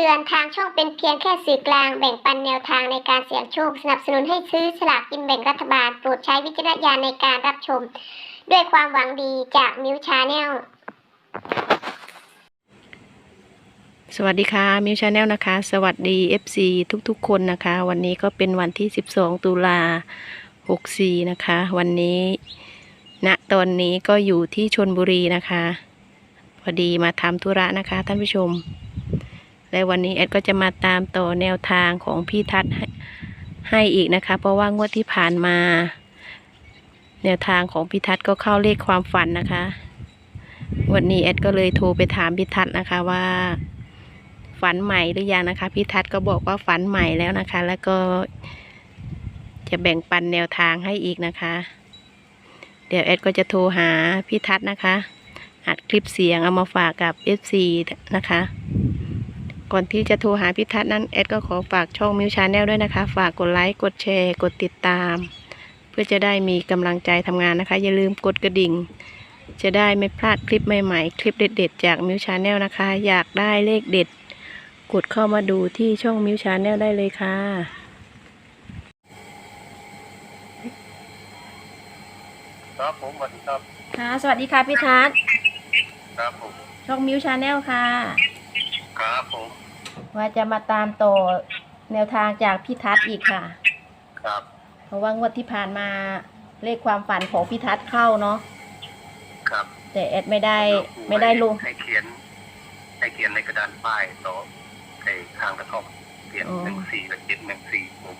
ตือนทางช่องเป็นเพียงแค่สื่อกลางแบ่งปันแนวทางในการเสี่ยงโชค สนับสนุนให้ซื้อสลากกินแบ่งรัฐบาล โปรดใช้วิจารณญาณในการรับชม ด้วยความหวังดีจากมิวชาแนลสวัสดีค่ะมิวชาแนลนะคะ สวัสดี FC ทุกๆ คนนะคะ วันนี้ก็เป็นวันที่ 12 ตุลา64 นะคะ วันนี้ณตอนนี้ก็อยู่ที่ชนบุรีนะคะ พอดีมาทำธุระนะคะท่านผู้ชม และวันนี้แอดก็จะมาตามต่อแนวทางของพี่ทัศน์ให้ให้อีกนะคะ เพราะว่างวดที่ผ่านมา แนวทางของพี่ทัศน์ก็เข้าเลขความฝันนะคะ วันนี้แอดก็เลยโทรไปถามพี่ทัศน์นะคะว่า ฝันใหม่หรือยังนะคะพี่ทัศน์ก็บอกว่าฝันใหม่แล้วนะคะ แล้วก็จะแบ่งปันแนวทางให้อีกนะคะ เดี๋ยวแอดก็จะโทรหาพี่ทัศน์นะคะอัดคลิปเสียงเอามาฝากกับ FC นะคะ ก่อนที่จะโทรหาพี่ทัศน์นั้นแอดก็ขอฝากช่องมิวชาแนลด้วยนะคะ ฝากกดไลค์กดแชร์ กดติดตาม เพื่อจะได้มีกำลังใจทำงานนะคะ อย่าลืมกดกระดิ่ง จะได้ไม่พลาดคลิปใหม่ๆ คลิปเด็ด ๆ จากมิวชาแนลนะคะ อยากได้เลขเด็ด กดเข้ามาดูที่ช่องมิวชาแนลได้เลยค่ะครับผมสวัสดีครับ ค่ะ สวัสดีค่ะพี่ทัศน์ครับผมช่องมิวชาแนลค่ะ ครับผมว่าจะมาตามต่อแนวทางจากพี่ทัศน์อีกค่ะ ครับเพราะว่างวดที่ผ่านมาเลขความฝันของพี่ทัศน์เข้าเนาะครับแต่แอดไม่ได้ไม่ได้ลงให้เขียน ให้เขียนในกระดานป้ายต่อไอ้ทางกระท่อมเขียนอ๋อหนึ่งสี่กับเจ็ดหนึ่งสี่ผม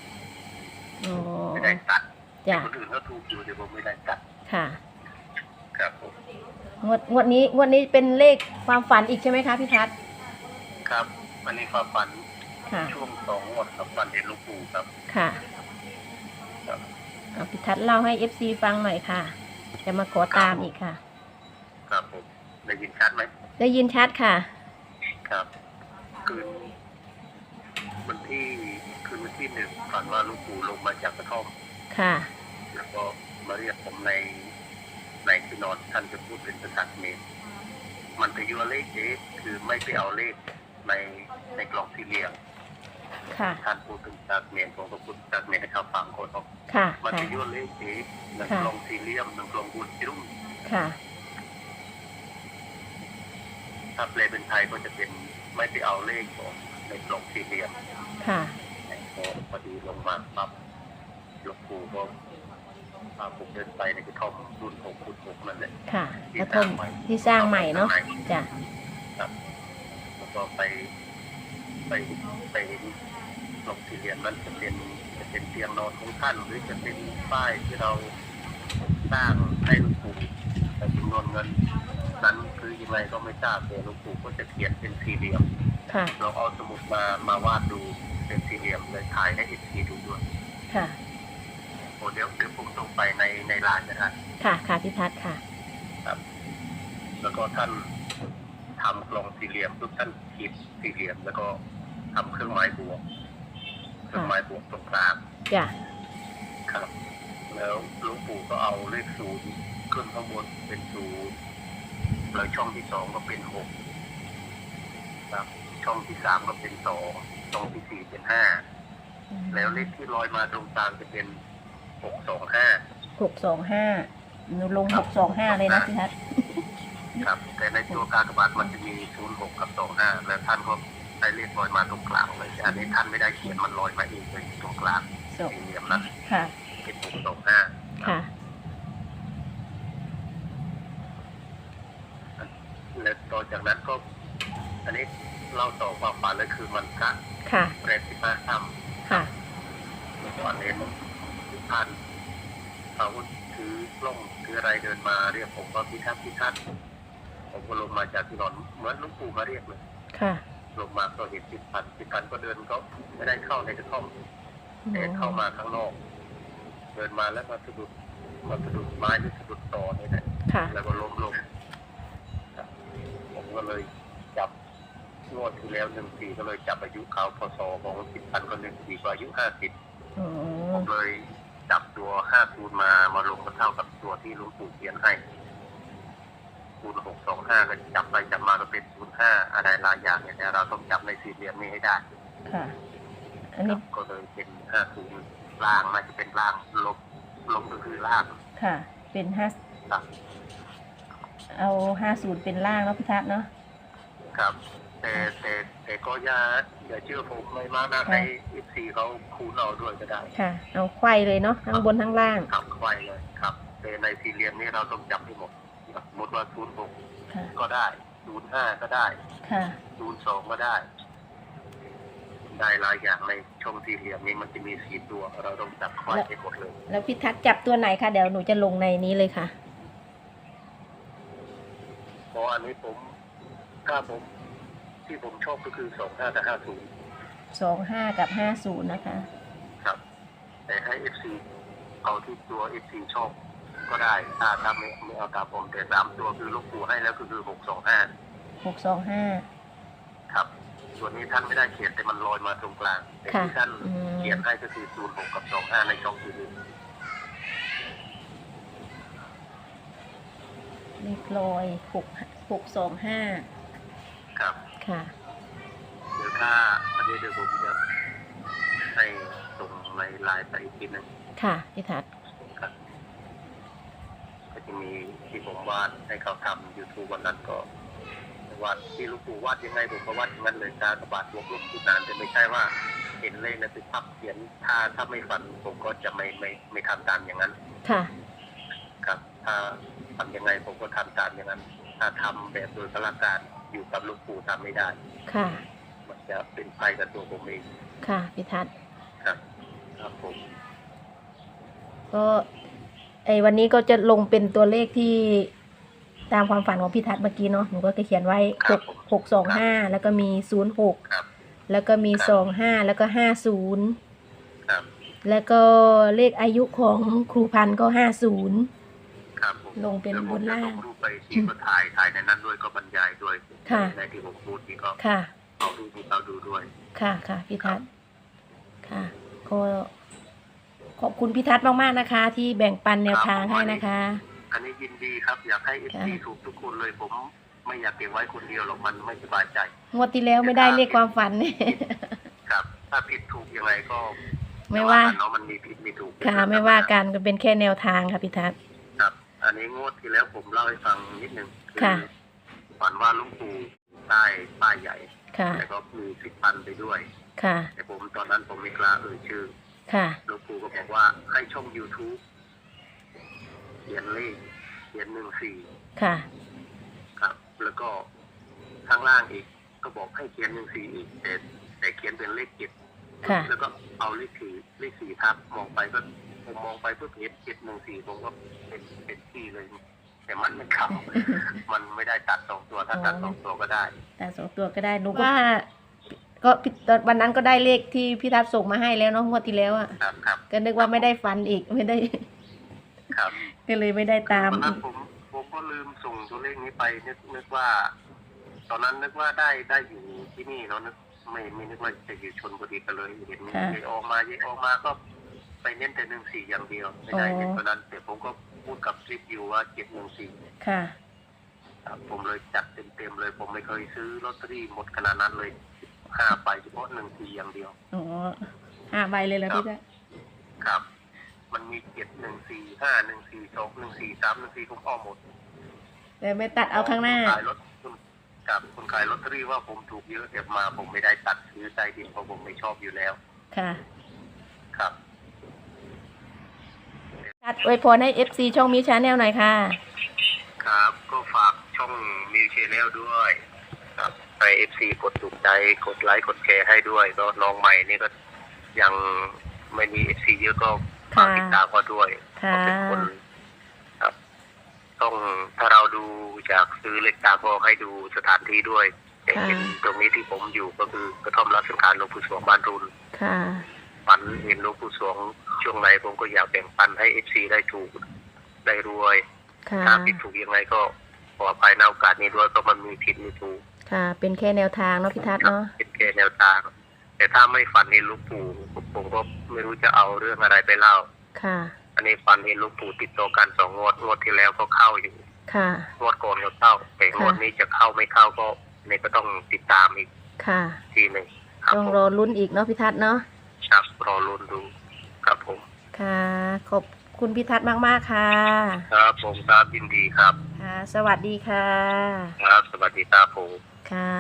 อ๋อไม่ได้ตัดจ้ะคนอื่นเขาถูกอยู่แต่ผมไม่ได้ตัดค่ะ ครับผมงวดงวดนี้งวดนี้เป็นเลขความฝันอีกใช่ไหมคะพี่ทัศน์ ครับ วันนี้ความฝันค่ะ ช่วงสองงวดครับฝันเห็นหลูกปู่ครับ ค่ะครับ เอาพี่ทัศน์เล่าให้ FC ฟังหน่อยค่ะ จะมาขอตามอีกค่ะ ครับผมได้ยินชัดไหมได้ยินชัดค่ะ ครับ คืนวันที่คืนวันที่หนึ่งฝันว่าหลูกปู่ลงมาจากกระท่อม ค่ะ แล้วก็มาเรียกผมในในที่นอนท่านจะพูดเป็นภาษาเขมรมันไปยัวเลขเจ๊คือไม่ไปเอาเลข ในในกล่องสี่เหลี่ยมค่ะท่านพูดเป็นภาษาเขมรผมก็พูดภาษาเขมรให้ชาวฟังคนออกค่ะมันค่ะไปยัวเลขเจ๊หนึ่งค่ะกล่องสี่เหลี่ยมหนึ่งกล่องบุญรุ่มค่ะ ถ้าแปลเป็นไทยก็จะเป็นไม่ไปเอาเลขของในกล่องสี่เหลี่ยมค่ะพอพอดีลงมาปั๊บหลวงปู่ก็พาผมเดินไปในกระท่อมรุ่นหกรุ่นหกนั่นแหละค่ะกระทงที่สร้างใหม่เนาะจ้ะครับแล้ว ก็ไป ไปไปลงสี่เหลี่ยมนั้นจะเป็นจะเป็นเตียงนอนของท่าน หรือจะเป็นป้ายที่เราสร้างให้หลวงปู่แต่จำนวนเงิน นั้นคือยังไงก็ไม่ทราบแต่หลวงปู่ก็จะเขียนเป็นสี่เหลี่ยมค่ะ เราเอาสมุดมามาวาดดูเป็นสี่เหลี่ยมเลยถ่ายให้เอซีดูด้วยค่ะ โอ้เดี๋ยวเดี๋ยวผมส่งไปในในไลน์นะครับค่ะ ค่ะพี่ทัศน์ค่ะแล้วก็ท่าน ทำกล่องสี่เหลี่ยมทุกท่านขีดสี่เหลี่ยมแล้วก็ทำเครื่องหมายบวกเครื่องหมายบวกตรงกลางจ้ะครับ แล้วหลวงปู่ก็เอาเลขศูนย์ขึ้นข้างบนเป็นศูนย์แล้วช่องที่สองก็เป็นหกครับ ช่องที่สามก็เป็นสองช่องที่สี่เป็นห้าแล้วเลขที่ลอยมาตรงกลางจะเป็นหกสองห้าหกสองห้าหนูลงหกสองห้าเลยนะพี่ทัศน์ ครับ แต่ในตัวกากบาทมันจะมีศูนย์หกกับสองห้าแล้วท่านก็ได้เลขลอยมาตรงกลางเลยแต่อันนี้ท่านไม่ได้เขียนมันลอยมาเองเลยตรงกลางสองสี่เหลี่ยมนั้นค่ะเป็นหกสองห้าค่ะแล้วต่อจากนั้นก็ อันนี้เล่าต่อความฝันเลยคือมันพระค่ะแปดสิบห้าค่ค่ะำตอนเห็นท่านอาวุธถือกล้องถืออะไรเดินมาเรียกผมว่าพิทักษ์พิทักษ์ ผมก็ลงมาจากที่นอนเหมือนหลุงปู่มาเรียกเลยค่ะ ลงมาก็เห็นพิพันธ์พิพันธ์ก็เดินก็ไม่ได้เข้าในกระท่อมแต่เข้ามาข้างนอก เดินมาแล้วมาสะดุดมาสะดุดไม้หรือสะดุดต่อนี่แหละค่ะแล้วก็ล้มลงครับผมก็เลยจับงวดที่แล้วหนึ่งปีก็เลยจับอายุเขาพศของพิพันธ์ก็หนึ่งปีกว่าอายุห้าสิบอ๋ผอมเลยจับตัวห้าคูณมามาลงก็เท่ากับตัวที่หลุงปู่เขียนให้คูณหก สองห้าก็จับไปจับมาก็เป็นศูนย์ห้าอะไรหลายอย่างเนี่ยเราต้องจับในสี่เหลี่ยมนี้ให้ได้ค่ะ อันคนี้รับก็เลยเป็นห้าศูนย์ล่างน่าจะเป็นล่างลบลบก็คือล่างค่ะ เป็นห้าครับเอาห้าศูนย์เป็นล่างแล้วพิทักษ์เนาะครับแต่แต่แต่ก็อย่าอย่าเชื่อผมไม่มากนะให้เอฟซีเขาคูณเอาด้วยก็ได้ค่ะ เอาไขว้เลยเนาะทั้งบนทั้งล่างครับไวเลยครับแต่ในสี่เหลี่ยมนี้เราต้องจับให้หมด สมมติว่าศูนย์หกค่ะ ก็ได้ศูนย์ห้าก็ได้ค่ะ ศูนย์สองก็ได้ ได้หลายอย่างในช่องสี่เหลี่ยมนี้มันจะมีสี่ตัว เราต้องจับควายให้หมดเลย แล้วพิทักษ์จับตัวไหนคะเดี๋ยวหนูจะลงในนี้เลยค่ะ เพราะอันนี้ผม ถ้าผม ที่ผมชอบก็คือสองห้ากับห้าศูนย์สองห้ากับห้าศูนย์นะคะ ครับ แต่ให้เอฟซีเอาที่ตัวเอฟซีชอบ ก็ได้ถ้าถ้าไม่ไม่เอาตามผมแต่สามตัวคือลูกปูให้แล้วก็คือหกสองห้าหกสองห้า ครับ ส่วนนี้ท่านไม่ได้เขียนแต่มันลอยมาตรงกลางแต่ค่ะที่ท่านอืม เขียนให้ก็คือศูนย์หกกับสองห้าในช่องสี่เหลี่ยมเลขลอยหกหกสองห้าครับ ค่ะ เดี๋ยวถ้าอันนี้เดี๋ยวผมจะให้ส่งในไลน์ไปอีกทีหนึงค่ะพิทักษ์ครับ ก็จะมีที่ผมวาดให้เขาทำยูทูบวันนั้นก็วาดที่ลูกปู่วาดยังไงผมก็วาดอย่างนั้นเลยตากระบาดลบลบทุกนานแต่ไม่ใช่ว่าเห็นเลขแล้วไปพับเขียนถ้าถ้าไม่ฝันผมก็จะไม่ไม่ไม่ทำตามอย่างนั้นค่ะครับถ้าทำยังไงผมก็ทำตามอย่างนั้น ถ้าทำแบบโดยพละการอยู่กับลูกปู่ทำไม่ได้ ค่ะ มันจะเป็นภัยกับตัวผมเองค่ะพิทักษ์ครับ ครับผมก็ ไอ้วันนี้ก็จะลงเป็นตัวเลขที่ตามความฝันของพี่ทัศน์เมื่อกี้เนาะหนูก็เขียนไว้หกหกสองห้าแล้วก็มีศูนย์หกครับ แล้วก็มีสองห้าแล้วก็ห้าศูนย์ครับ แล้วก็เลขอายุของครูพันธุ์ก็ห้าศูนย์ครับผมลงเป็นบนล่างเดี๋ยวผมจะส่รูปไปที่ก็ถ่ายถ่ายในนั้นด้วยก็บรรยายด้วยค่ะ ในที่ผมพูดนี่ก็ค่ะ เอาดูดูเราดูด้วย ค่ะค่ะพี่ทัศน์ค่ะก็ ขอบคุณพี่ทัศน์มากๆนะคะ ที่แบ่งปันแนวทางให้นะคะ อันนี้ยินดีครับ อยากให้เอฟค่ะซีถูกทุกคนเลยผมไม่อยากเก็บไว้คนเดียวหรอกมันไม่สบายใจ งวดที่แล้วไม่ได้เลขความฝันครับ ถ้าผิดถูกยังไงก็ไม่ว่ากันเนาะมันมีผิดมีถูกค่ะ ไม่ว่ากันก็เป็นแค่แนวทางค่ะพี่ทัศน์ครับ อันนี้งวดที่แล้วผมเล่าให้ฟังนิดนึงอค่ะฝันว่าหลุงปู่ใต้ป้ายใหญ่ค่ะแต่ก็มีสิบพันไปด้วย ค่ะ แต่ผมตอนนั้นผมไม่กล้าเอ่ยชื่อ ค่ะ หลวงปู่ก็บอกว่าให้ช่อง YouTube เขียนเลขเขียนหนึ่งสี่ค่ะ ครับ แล้วก็ข้างล่างอีก ก็บอกให้เขียนหนึ่งสี่อีกแต่แต่เขียนเป็นเลขเจ็ดค่ะ แล้วก็เอาเลขสี่เลขสี่ทับมองไปก็ผมมองไปเพื่อเห็นเจ็ดหนึ่งสี่ผมก็เป็นเป็นที่เลย แต่มันไม่เข้ามันไม่ได้ตัดสองตัวถ้าตัดสองตัวก็ได้ แต่สองตัวก็ได้หนูว่า ก็พี่ตอนวันนั้นก็ได้เลขที่พี่ทัศน์ส่งมาให้แล้วเนาะงวดที่แล้วอะครับครับก็นึกว่าไม่ได้ฟันอีกไม่ได้ ครับก็เลยไม่ได้ตามตอนนั้นผมผมก็ลืมส่งตัวเลขนี้ไปนึกนึกว่า ตอนนั้นนึกว่าได้ได้อยู่ที่นี่แล้วนึกไม่ไม่นึกว่าจะอยู่ชนบุรีกันเลยเห็นค่ะ เยออกมาเยออกมาก็ไปเน้นแต่หนึ่งสี่อย่างเดียวไม่ได้อ๋อเห็นตอนนั้นแต่ผมก็พูดกับคลิปอยู่ว่าเจ็ดหนึ่งสี่ ค่ะผมเลยจัดเต็มเต็มๆเลย ผมไม่เคยซื้อลอตเตอรี่หมดขนาดนั้นเลย ห้าใบเฉพาะหนึ่งสี่อย่างเดียว อ๋อห้าใบเลยแล้วพี่ทัศน์ครับ มันมีเจ็ดหนึ่งสี่ห้าหนึ่งสี่สองหนึ่งสี่สามหนึ่งสี่ผมเอาหมดแต่ไม่ตัดเอาข้างหน้าคนขายรถกับคนขายลอตเตอรี่ว่าผมถูกเยอะแต่มาผมไม่ได้ตัดซื้อใต้ดินเพราะผมไม่ชอบอยู่แล้ว ค่ะ ครับทัศน์อวยพรให้ FC ช่องมิชาแนลหน่อยค่ะ ครับ ก็ฝากช่องมิวเชนแนลด้วยครับ ไปเอฟซีกดถูกใจกดไลค์กดแชร์ให้ด้วย ก็น้องใหม่นี่ก็ยังไม่มีเอฟซีเยอะก็ฝากค่ะติดตามเขาด้วยค่ะก็เป็นคนครับ ต้องถ้าเราดูจากซื้อเล็กตามก็ให้ดูสถานที่ด้วยอย่างเช่นตรงนี้ที่ผมอยู่ก็คือกระท่อมรัสังขารหลวงปู่สวงบ้านรุนค่ะฝันเห็นหลวงปู่สวงช่วงไหนผมก็อยากแบ่งปันให้เอฟซีได้ถูกได้รวยค่ะถ้าผิดถูกยังไงก็ขออภัยในโอกาสนี้ด้วยก็มันมีผิดมีถูก ค่ะ เป็นแค่แนวทางเนาะพี่ทัศน์เนาะเป็นแค่แนวทาง แต่ถ้าไม่ฝันเห็นหลวงปู่ผมก็ไม่รู้จะเอาเรื่องอะไรไปเล่า ค่ะ อันนี้ฝันเห็นหลวงปู่ติดต่อกันสองงวดงวดที่แล้วก็เข้าอยู่ค่ะงวดก่อนก็เข้าแต่งวดนี้จะเข้าไม่เข้าก็ในก็ต้องติดตามอีกค่ะทีหนึ่งครับต้องผมรอลุ้นอีกเนาะพี่ทัศน์เนาะครับรอรุนดูครับผม ค่ะ ขอบคุณพี่ทัศน์มาก ๆ ค่ะ ครับ ผมครับยินดีครับ ค่ะ สวัสดีค่ะ ครับ สวัสดีครับผม ค่ะ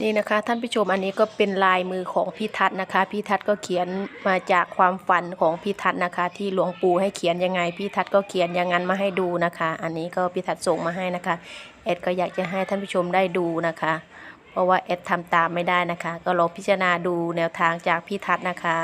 นี่นะคะท่านผู้ชมอันนี้ก็เป็นลายมือของพี่ทัศนะคะ พี่ทัศก็เขียนมาจากความฝันของพี่ทัศนะคะ ที่หลวงปู่ให้เขียนยังไงพี่ทัศก็เขียนอย่างนั้นมาให้ดูนะคะ อันนี้ก็พี่ทัศส่งมาให้นะคะแอดก็อยากจะให้ท่านผู้ชมได้ดูนะคะ เพราะว่าแอดทำตามไม่ได้นะคะ ก็ลองพิจารณาดูแนวทางจากพี่ทัศนะคะ